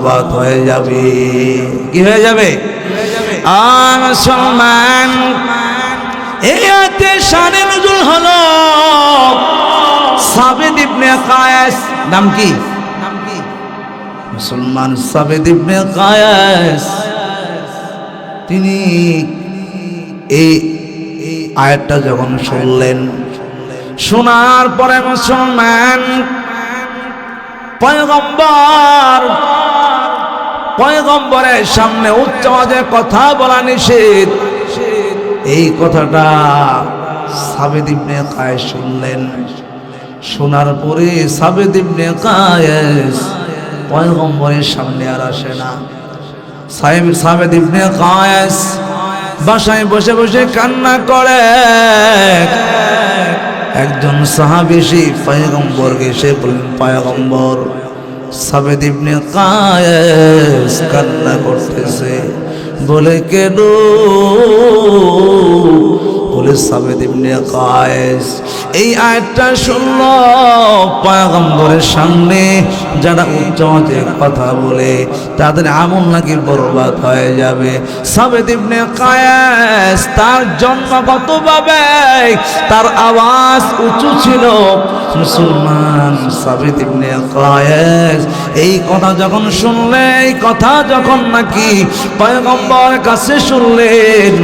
বরবাদ হয়ে যাবে। কি হয়ে যাবে? মুসলমান এই আয়াতে শানে নজুল হলো। সাবেদ ইবনে কায়েস, নাম কি? মুসলমান সাবেদ ইবনে কায়েস। তিনি এই আয়াতটা যখন শুনলেন, শোনার পরে মুসলমান পয়গম্বর, পয়গম্বরের সামনে উচ্চ আওয়াজে কথা বলা নিষেধ। এই কথাটা সাবেদ ইবনে কায়েস শুনলেন। শোনার পরে সাবেদ ইবনে কায়েস পয়গম্বরের সামনে আর আসে না। সাহেব, সাবেদ ইবনে কায়েস বাসায় বসে বসে কান্না করে। একজন সাহাবিসি পায়গম্বরকে সে বললেন পায়গম্বর সাবেদ ইবনে কায়েস কান্না করতেছে। বলে কেন? বলে সাবেদ ইবনে কায়েস, এই আয়াতটা শুনল পয়গম্বরের সামনে, যারা উচ্চ কথা বলে, তাদের আমল নাকি বরবাদ হয়ে যাবে। সাবেদ ইবনে কায়েস তার জন্মগতভাবে তার আওয়াজ উঁচু ছিল। মুসলমান সাবেদ ইবনে কায়েস এই কথা যখন শুনলে, এই কথা যখন নাকি পয়গম্বর কাছে শুনলেন,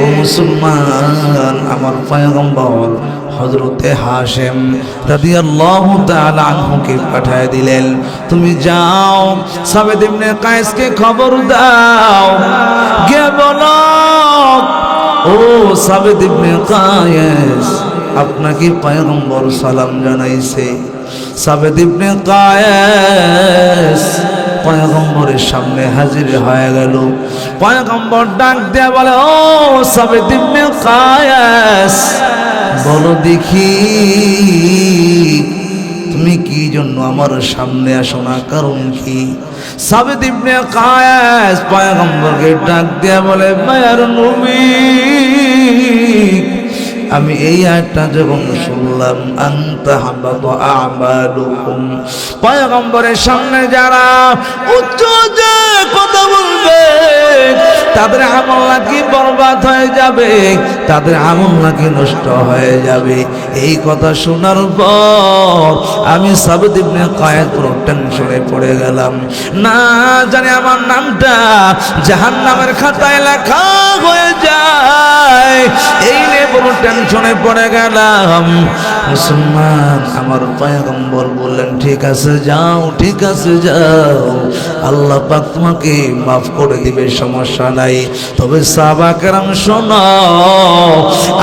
ও মুসলমান, আমার পয়গম্বর হজরতে হাশেম রাদিয়াল্লাহু তাআলা আনহুকে পাঠিয়ে দিলেন। তুমি যাও, সাবেদ ইবনে কায়েসকে খবর দাও। গে বলো, ও সাবেদ ইবনে কায়েস আপনাকে পয়গম্বর সালাম জানাইছে। সাবেদ ইবনে কায়েস পয়গম্বরের সামনে হাজির হয়ে গেল। পয়গম্বর ডাক দেয়া বলে, ও সাবেদ ইবনে কায়েস, বলো দেখি, তুমি কি জন্য আমার সামনে আসো না? কারণ কি? সাবেদ ইবনে কায়েস পয়গম্বরকে ডাক দেয়া বলে, মায়ার নবী আমি এই আয়টা যখন শুনলাম। আন্তা হাবাত আমালুকুম। পয়গম্বরের সামনে যারা উচ্চ যে কথা বলবে, তাদের আমল নাকি বরবাদ হয়ে যাবে, তাদের আমল নাকি নষ্ট হয়ে যাবে। এই কথা শোনার পর আমি সাবেদ ইবনে কায়েদ পুরো টেনশনে পড়ে গেলাম। না জানি আমার নামটা জাহান্নামের খাতায় লেখা হয়ে যায়। এই নিয়ে কোনো টেনশনে পড়ে গেলাম। মুসলমান, আমার পয়গম্বর বললেন, ঠিক আছে, যাও, ঠিক আছে, যাও। আল্লাহ পাক তোমাকে মাফ করে দিবে, সমস্যা নাই। তবে সাবা কেরাম শোনো,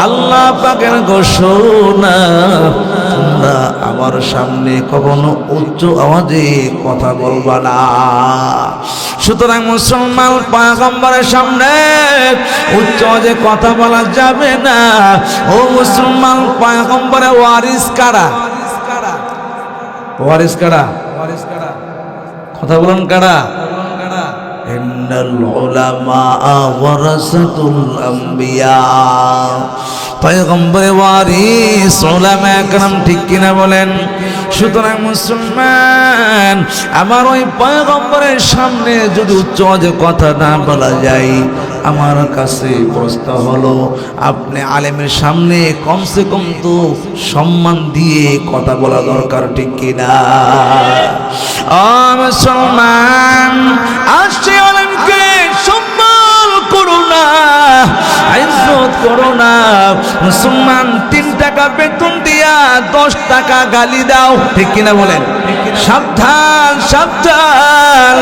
আল্লাহ পাকের ঘোষণা, তোমরা আমার সামনে কখনো উচ্চ আওয়াজে কথা বলবা না। সুতরাং মুসলমান পয়গম্বরের সামনে উচ্চ আওয়াজে কথা বলা যাবে না। ও মুসলমান পয়গম্বরের ওয়ারিস কারা? ওয়ারিস কারা? কথা বলুন কারা? ইন্নাল উলামা ওয়ারাসাতুল আম্বিয়া। ঠিক বলেন? সুতরাং মুসলমান, আমার ওই সামনে যদি উচ্চ কথা না বলা যায়, আমার কাছে প্রশ্ন হলো, আপনি আলেমের সামনে কমসে কম তো সম্মান দিয়ে কথা বলা দরকার ঠিক কিনা? মুসলমান করো না। মুসলমান, তিন টাকা বেতন দিয়া দশ টাকা গালি দাও। ঠিক কিনা বলেন? সাবধান সাবধান।